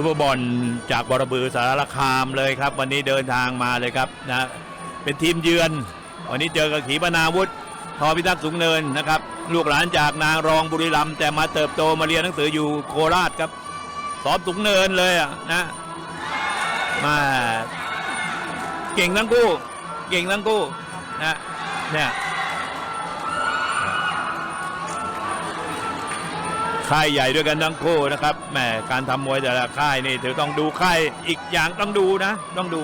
ซูเปอร์บอลจากบรบือสารคามเลยครับ วันนี้เดินทางมาเลยครับนะเป็นทีมเยือน วันนี้เจอกับขีปนาวุธทอพิทักษ์สูงเนินนะครับลูกหลานจากนางรองบุรีรัมย์แต่มาเติบโตมาเรียนหนังสืออยู่โคราชครับสอบสูงเนินเลยอะนะมาเก่งทั้งคู่ เก่งทั้งคู่นะเนี่ย ค่ายใหญ่ด้วยกันทั้งคู่นะครับแหมการทำมวยแต่ละค่ายนี่ถือต้องดูค่ายอีกอย่างต้องดูนะ ต้องดู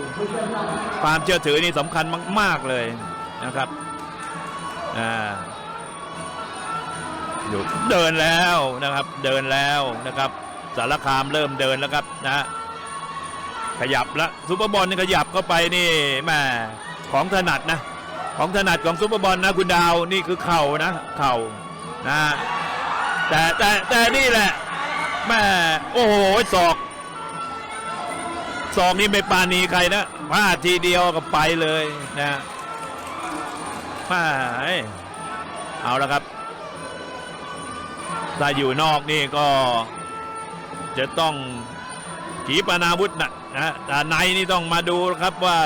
ความเชื่อถือนี่สำคัญมาก ๆเลยนะครับอ่าดูเดินแล้วนะครับเดินแล้วนะครับ สารคามเริ่มเดินแล้วครับนะขยับล้วซูเปอร์บอลนี่ขยับเข้าไปนี่แหม่ของถนัดนะ ของถนัดของซูเปอร์บอลนะคุณดาวนี่คือเข่านะ เข่านะ แต่แต่แต่นี่แหละแม่โอ้โหศอกศอกนี่ไม่ปานีใครนะพลาดทีเดียวก็ไปเลยนะมาเอาล้วครับถ้าอยู่นอกนี่ก็ จะต้องขีปนาวุธนะนะแต่ในนี่ต้องมาดูครับว่า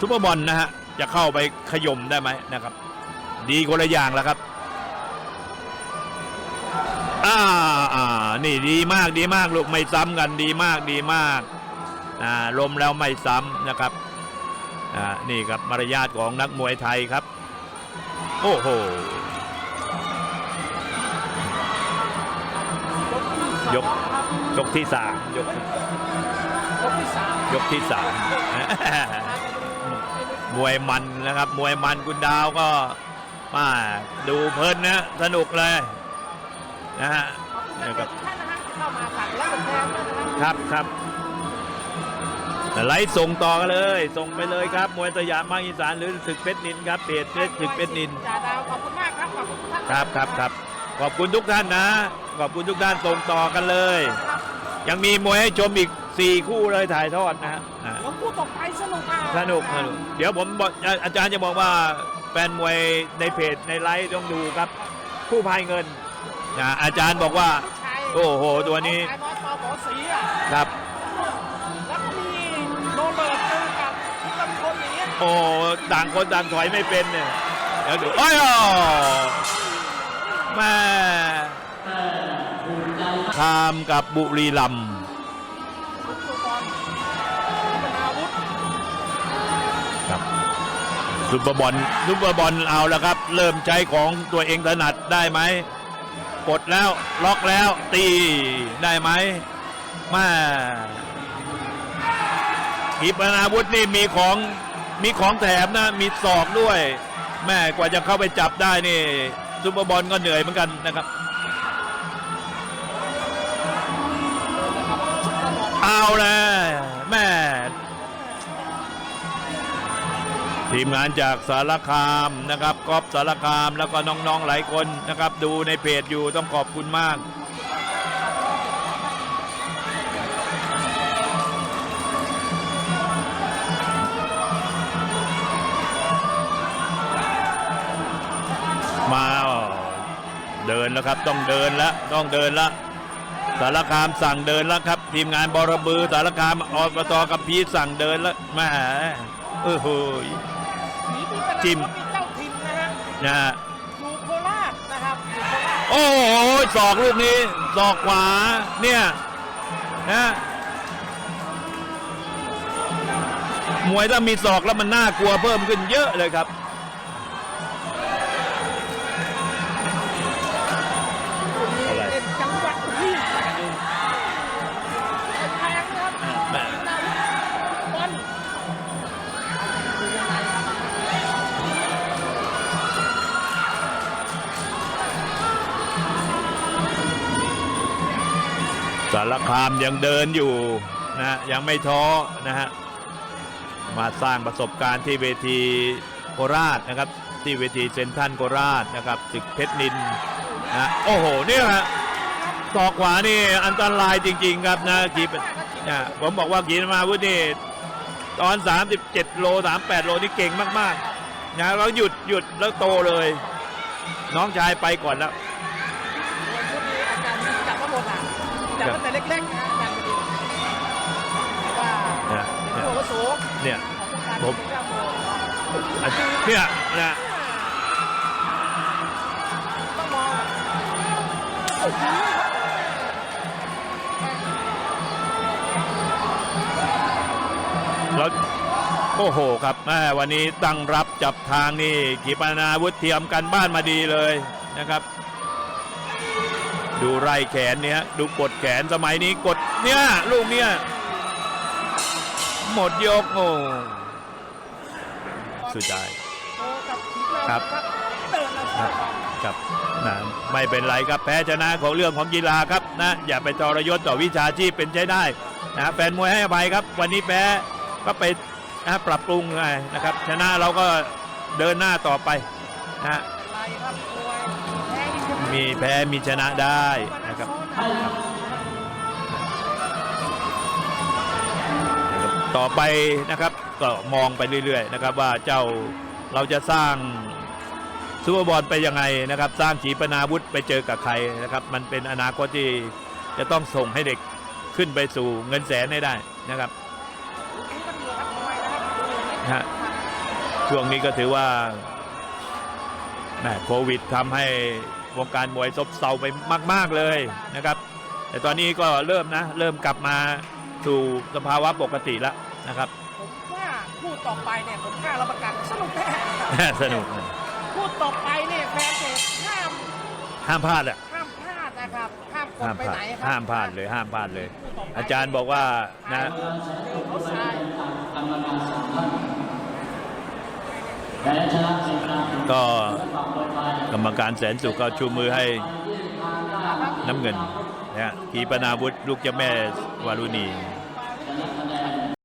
ซุปเปอร์บอลนะฮะจะเข้าไปขย่มได้ไหมนะครับ ดีคนละอย่างแล้วครับ นี่ดีมากดีมากลูกไม่ซ้ำกันดีมากดีมากอ่าลมแล้วไม่ซ้ำนะครับอ่านี่ครับมารยาทของนักมวยไทยครับ โอ้โหยกยกที่สามยกยกที่สามมวยมันนะครับ มวยมันคุณดาวก็มาดูเพลินนะ สนุกเลยนะฮะนะครับ ครับครับครับไลฟ์ส่งต่อกันเลย ส่งไปเลยครับ มวยสยามภาคอีสานหรือศึกเพชรนินครับเพจเพชรศึกเพชรนินจ่าดาวขอบคุณมากครับขอบคุณทุกท่านครับครับครับขอบคุณทุกท่านนะ ขอบคุณทุกท่านส่งต่อกันเลย ยังมีมวยให้ชมอีก 4 คู่เลยถ่ายทอดนะฮะอ่าเดี๋ยวคู่ต่อไปสนุกอะสนุกสนุกเดี๋ยวผมบอกอาอาจารย์จะบอกว่าแฟนมวยในเพจในไลฟ์ต้องดูครับผู้พายเงินนะอาจารย์บอกว่าชัย โอ้โหตัวนี้ชายมอสปอหมอสีอะครับ แล้วก็มีโรเบิร์ตเจอกับลำพลอย่างเงี้ยโอ้ต่างคนต่างถอยไม่เป็นเนี่ยเดี๋ยวดูโอ้ยแม่คามกับบุรีรัมย์ซุปเปอร์บอลเป็นอาวุธครับซุปเปอร์บอลซุปเปอร์บอลเอาแล้วครับ เริ่มใช้ของตัวเองถนัดได้ไหม กดแล้วล็อกแล้วตีได้ไหมแมาขีปนาวุธนี่มีของมีของแถมนะมีศอกด้วย แม่กว่าจะเข้าไปจับได้นี่ซุปเปอร์บอลก็เหนื่อยเหมือนกันนะครับเอาแล้ว ทีมงานจากสารคามนะครับกอฟสารคามแล้วก็น้องๆหลายคนนะครับ ดูในเพจอยู่ต้องขอบคุณมากมาเดินแล้วครับต้องเดินแล้วต้องเดินแล้วสารคามสั่งเดินแล้วครับ ทีมงานบรบือสารคามอบตกับพีสั่งเดินแล้วแหมาเออโหย จิ้มมีเจ้าถิ่นนะฮะนะฮะอยู่โคราชนะครับอยู่โคราชโอ้โหศอกลูกนี้ศอกขวาเนี่ยนะมวยถ้ามีศอกแล้วมันน่ากลัวเพิ่มขึ้นเยอะเลยครับารคามยังเดินอยู่นะยังไม่ท้อนะฮะมาสร้างประสบการณ์ที่เวทีโคราชนะครับ ที่เวทีเซนทันโคราชนะครับศึกเพชรนินนะโอ้โหเนี่ยฮะศอกขวานี่อันตรายจริง ๆ ครับนะกีบนะผมบอกว่ากีมาวุฒิตอน 37 โล 38 โลนี่เก่งมากๆนะแล้วหยุดหยุดแล้วโตเลย น้องชายไปก่อนแล้ว จับตั้งแต่เล็กๆนะว่าเป็นผู้าวุโสเนี่ยผมเนี่ยนะต้องมองแล้วโอ้โหครับแม่วันนี้ตั้งรับจับทางนี่กีปนาวุฒิเทียมกันบ้านมาดีเลยนะครับ ดูไร่แขนเนี่ยดูกดแขนสมัยนี้กดเนี่ยลูกเนี่ยหมดยกโอ้สุดท้ายโอ้กับทีมเราครับนแล้วครับครับนะไม่เป็นไรครับแพ้ชนะของเรื่องของกีฬาครับนะ อย่าไปทรยศต่อวิชาชีพเป็นใช้ได้นะแฟนมวยให้อภัยครับ วันนี้แพ้ก็ไปนะปรับปรุงไงนะครับ ชนะเราก็เดินหน้าต่อไปนะ มีแพ้มีชนะได้นะครับต่อไปนะครับก็มองไปเรื่อยๆนะครับว่าเจ้าเราจะสร้างซูเปอร์บอลไปยังไงนะครับ สร้างขีปนาวุธไปเจอกับใครนะครับ มันเป็นอนาคตที่จะต้องส่งให้เด็กขึ้นไปสู่เงินแสนให้ได้นะครับฮะช่วงนี้ก็ถือว่าแมโควิดทำให้ วงการมวยซบเซาไปมาก ๆเลยนะครับ แต่ตอนนี้ก็เริ่มนะเริ่มกลับมาสู่สภาวะปกติแล้วนะครับ ผมว่าคู่ต่อไปเนี่ยผมกล้ารับประกันสนุกแน่ครับสนุกคู่ต่อไปเนี่ยแฟนเพจห้ามห้ามพลาดอะห้ามพลาดนะครับห้ามกดห้ามไปพลาไหนดครับห้ามพลาดเลยห้ามพลาดเลย คู่ต่ไปอาจารย์บอกว่านะเขาทรายก็ กรรมการแสนสุขก็ชูมือให้น้ำเงินนะขีปนาวุธลูกเจ้าแม่วารุณี